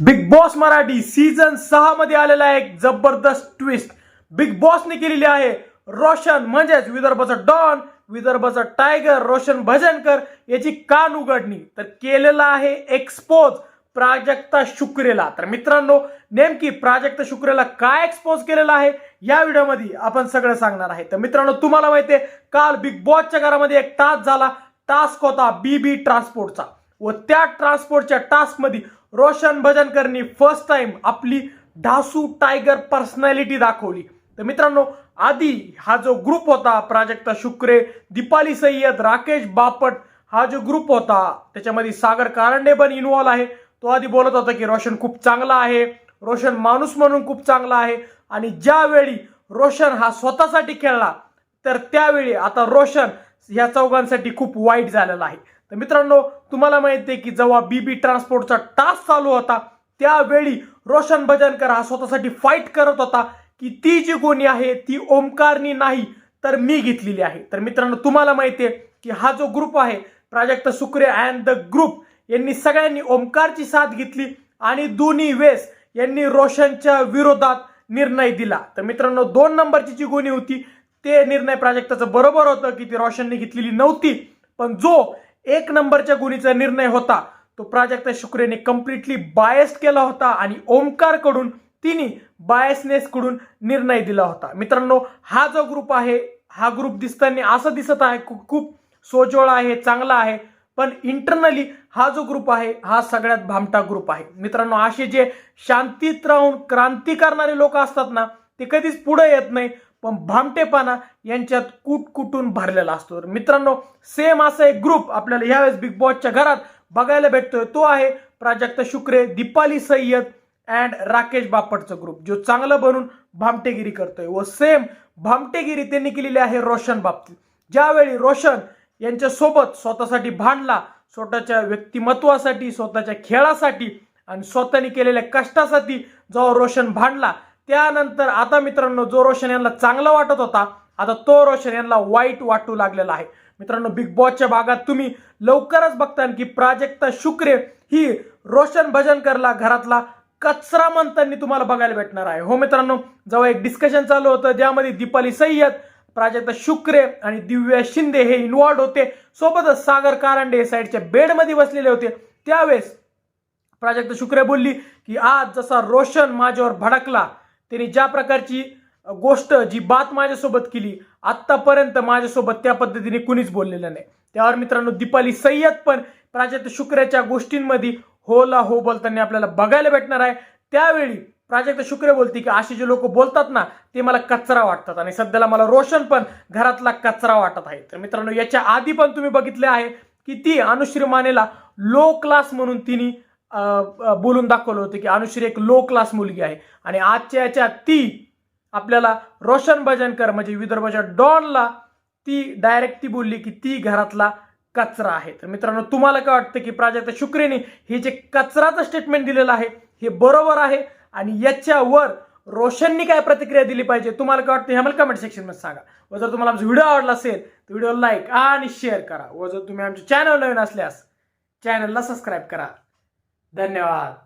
Big boss Marathi season सहा मध्ये आलेला एक जबरदस्त ट्विस्ट बिग बॉसने केलेली आहे रोशन म्हणजेच विदर्भाचा डॉन विदर्भाचा टायगर रोशन भजनकर याची कान उघडणी. तर केलेला आहे एक्सपोज प्राजक्ता शुक्रेला. तर मित्रांनो नेमकी प्राजक्ता शुक्रेला काय एक्सपोज केलेला आहे या व्हिडिओमध्ये आपण सगळं सांगणार आहे. तर मित्रांनो तुम्हाला माहिती आहे काल बिग बॉसच्या घरामध्ये एक टास्क झाला. टास्क होता बीबी ट्रान्सपोर्टचा व त्या ट्रान्सपोर्टच्या टास्कमध्ये रोशन भजनकरनी फर्स्ट टाइम आपली ढासू टायगर पर्सनॅलिटी दाखवली. तर मित्रांनो आधी हा जो ग्रुप होता प्राजक्ता शुक्रे दीपाली सय्यद राकेश बापट हा जो ग्रुप होता त्याच्यामध्ये सागर कारंडे पण इन्वॉल्व्ह आहे. तो आधी बोलत होता की रोशन खूप चांगला आहे रोशन माणूस म्हणून खूप चांगला आहे आणि ज्यावेळी रोशन हा स्वतःसाठी खेळला तर त्यावेळी आता रोशन ह्या चौघांसाठी खूप वाईट झालेला आहे. तर मित्रांनो तुम्हाला माहिती आहे की जेव्हा बीबी ट्रान्सपोर्टचा टास्क चालू होता त्यावेळी रोशन भजनकर हा स्वतःसाठी फाईट करत होता की ती जी गोणी आहे ती ओमकारनी नाही तर मी घेतलेली आहे. तर मित्रांनो तुम्हाला माहिती आहे की हा जो ग्रुप आहे Prajakt Sukre and the group यांनी सगळ्यांनी ओमकारची साथ घेतली आणि दोन्ही वेस यांनी रोशनच्या विरोधात निर्णय दिला. तर मित्रांनो दोन नंबरची जी गोणी होती ते निर्णय प्राजक्ताचं बरोबर होतं की ती रोशनने घेतलेली नव्हती. पण जो एक नंबरच्या गुणीचा निर्णय होता. तो प्राजक्ता शुक्रेने कम्प्लिटली बायस्ड केला होता आणि ओमकारकडून तिने बायसनेस कडून निर्णय दिला होता. मित्रांनो हा जो ग्रुप आहे हा ग्रुप दिसताना असं दिसत आहे खूप खूप आहे चांगला आहे पण इंटरनली हा जो ग्रुप आहे हा सगळ्यात भामटा ग्रुप आहे. मित्रांनो असे जे शांतीत राहून क्रांती करणारे लोक असतात ना ते कधीच पुढे येत नाही. पण भामटेपणा यांच्यात कूट कुटून भरलेला असतो. मित्रांनो सेम असा एक ग्रुप आपल्याला ह्यावेळेस बिग बॉसच्या घरात बघायला भेटतोय. तो आहे प्राजक्त शुक्रे दीपाली सय्यद अँड राकेश बापटचा ग्रुप जो चांगलं बनून भामटेगिरी करतोय. व सेम भामटेगिरी त्यांनी केलेली आहे रोशन बाबतीत ज्यावेळी रोशन यांच्यासोबत स्वतःसाठी भांडला स्वतःच्या व्यक्तिमत्वासाठी स्वतःच्या खेळासाठी आणि स्वतःने केलेल्या कष्टासाठी जेव्हा रोशन भांडला त्यानंतर आता मित्रांनो जो रोशन यांना चांगला वाटत होता आता तो रोशन यांना वाईट वाटू लागलेला आहे. मित्रांनो बिग बॉसच्या भागात तुम्ही लवकरच बघताल की प्राजक्ता शुक्रे ही रोशन भजनकरला घरातला कचरा म्हणताना तुम्हाला बघायला भेटणार आहे. हो मित्रांनो जेव्हा एक डिस्कशन चालू होतं ज्यामध्ये दीपाली सय्यद प्राजक्ता शुक्रे आणि दिव्या शिंदे हे इन्वॉल्ड होते. सोबतच सागर कारंडे साईडच्या बेडमध्ये बसलेले होते. त्यावेळेस प्राजक्ता शुक्रे बोलली की आज जसा रोशन माझ्यावर भडकला त्यांनी ज्या प्रकारची गोष्ट जी बात माझ्यासोबत केली आत्तापर्यंत माझ्यासोबत त्या पद्धतीने कुणीच बोललेलं नाही. त्यावर मित्रांनो दीपाली सय्यद पण प्राजक्त शुक्रेच्या गोष्टींमध्ये होला हो बोलताना आपल्याला बघायला भेटणार आहे. त्यावेळी प्राजक्त शुक्र बोलते की असे जे लोक बोलतात ना ते मला कचरा वाटतात आणि सध्याला मला रोशन पण घरातला कचरा वाटत आहे. तर मित्रांनो याच्या आधी पण तुम्ही बघितले आहे की ती अनुश्री मानेला लो क्लास म्हणून तिने बोलून दाखवलं होतं की अनुश्री एक लो क्लास मुलगी आहे. आणि आजच्या याच्यात ती आपल्याला रोशन भजनकर म्हणजे विदर्भाच्या डॉनला ती डायरेक्ट ती बोलली की ती घरातला कचरा आहे. तर मित्रांनो तुम्हाला काय वाटतं की प्राजक्त शुक्रेने हे जे कचराचं स्टेटमेंट दिलेलं आहे हे बरोबर आहे? आणि याच्यावर रोशननी काय प्रतिक्रिया दिली पाहिजे? तुम्हाला काय वाटतं हे आम्हाला कमेंट सेक्शनमध्ये सांगा. व जर तुम्हाला आमचा व्हिडिओ आवडला असेल तर व्हिडिओ लाईक आणि शेअर करा. व जर तुम्ही आमचे चॅनल नवीन असल्यास चॅनलला सबस्क्राईब करा. धन्यवाद.